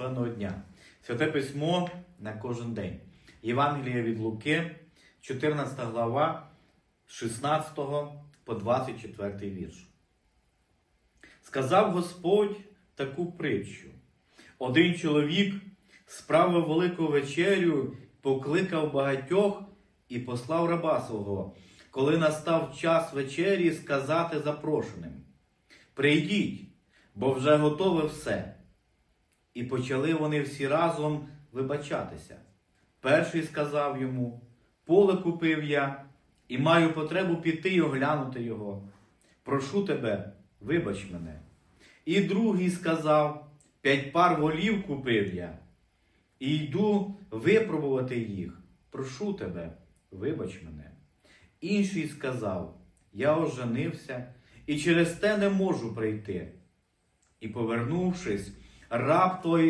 благословенного дня. Святе письмо на кожен день. Євангелія від Луки, 14 глава, 16 по 24 вірш. Сказав Господь таку притчу. Один чоловік справив велику вечерю, покликав багатьох і послав раба свого, коли настав час вечері, сказати запрошеним: Прийдіть, бо вже готове все. І почали вони всі разом вибачатися. Перший сказав йому: Поле купив я, і маю потребу піти й оглянути його. Прошу тебе, вибач мене. І другий сказав: П'ять пар волів купив я, і йду випробувати їх. Прошу тебе, вибач мене. Інший сказав: Я оженився і через те не можу прийти. І, повернувшись, раб той